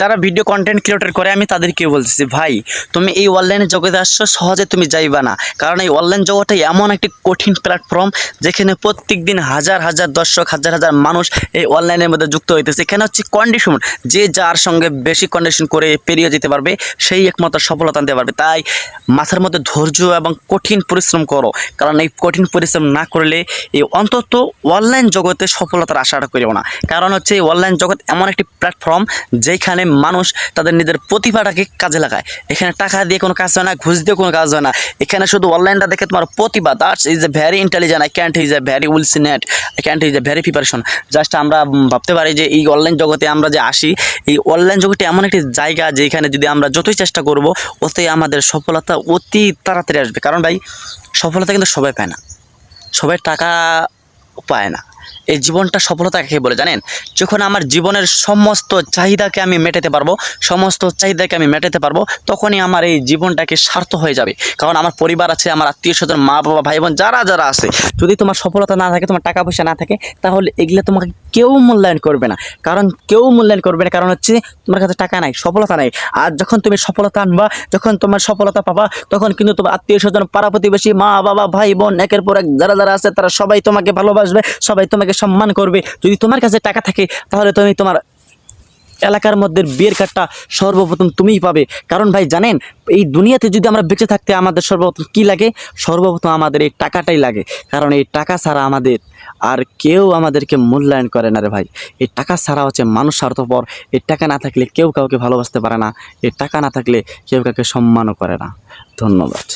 যারা video content creator করে, আমি তাদেরকে বলতেছি, ভাই, তুমি এই অনলাইনে জগতে আসছো, সহজে তুমি যাইবা না। কারণ এই অনলাইন জগৎটা এমন একটি কঠিন প্ল্যাটফর্ম যেখানে প্রত্যেক দিন হাজার হাজার দর্শক, হাজার হাজার মানুষ এই অনলাইনের মধ্যে যুক্ত হইতেছে। এখানে হচ্ছে কন্ডিশন যে যার সঙ্গে বেশি কন্ডিশন করে পেরিয়ে যেতে পারবে, সেই একমাত্র সফলতা আনতে পারবে। তাই মাথার মধ্যে ধৈর্য এবং কঠিন পরিশ্রম করো। কারণ এই কঠিন পরিশ্রম না করলে এই অন্তত অনলাইন জগতে সফলতার আশাটা করিও না। কারণ হচ্ছে এই অনলাইন জগৎ এমন একটি প্ল্যাটফর্ম যেখানে মানুষ তাদের নিজের প্রতিভাটাকে কাজে লাগায়। এখানে টাকা দিয়ে কোনো কাজ হয় না, ঘুষ দিয়ে কোনো কাজ হয় না। এখানে শুধু অনলাইনটা দেখে তোমার প্রতিভা that's is a very intelligent I can't is a very wills net I can't is a very preparation just আমরা ভাবতে পারি যে এই অনলাইন জগতে আমরা যে আসি, এই অনলাইন জগতে এমন একটি জায়গা যেখানে যদি আমরা যতই চেষ্টা করব ওতে আমাদের সফলতা অতি তাড়াতাড়ি আসবে। কারণ ভাই, সফলতা কিন্তু সবাই পায় না। সবাই টাকা পায় না। এই জীবনটা সফলতা কাকে বলে জানেন? যখন আমার জীবনের সমস্ত চাহিদাকে আমি মেটাতে পারব, সমস্ত চাহিদাকে আমি মেটাতে পারব, তখনই আমার এই জীবনটাকে স্বার্থ হয়ে যাবে। কারণ আমার পরিবার আছে, আমার আত্মীয় স্বজন, মা বাবা, ভাই বোন, যারা যারা আছে, যদি তোমার সফলতা না থাকে, তোমার টাকা পয়সা না থাকে, তাহলে এগুলো তোমাকে কেউ মূল্যায়ন করবে না। কারণ কেউ মূল্যায়ন করবে না। কারণ হচ্ছে তোমার কাছে টাকা নাই, সফলতা নাই। আর যখন তুমি সফলতা আনবা, যখন তোমার সফলতা পাবা, তখন কিন্তু তোমার আত্মীয় স্বজন, পাড়া প্রতিবেশী, মা বাবা, ভাই বোন, একের পর এক যারা যারা আছে, তারা সবাই তোমাকে ভালোবাসবে, সবাই তোমাকে সম্মান করবে। যদি তোমার কাছে টাকা থাকে, তাহলে তুমি তোমার এলাকার মধ্যে বিয়ের কার্ডটা সর্বপ্রথম তুমিই পাবে। কারণ ভাই, জানেন, এই দুনিয়াতে যদি আমরা বেঁচে থাকতে আমাদের সর্বপ্রথম কী লাগে? সর্বপ্রথম আমাদের এই টাকাটাই লাগে। কারণ এই টাকা ছাড়া আমাদের আর কেউ আমাদেরকে মূল্যায়ন করে না রে ভাই। এই টাকা ছাড়া হচ্ছে মানুষ স্বার্থপর। এই টাকা না থাকলে কেউ কাউকে ভালোবাসতে পারে না। এই টাকা না থাকলে কেউ কাউকে সম্মানও করে না। ধন্যবাদ।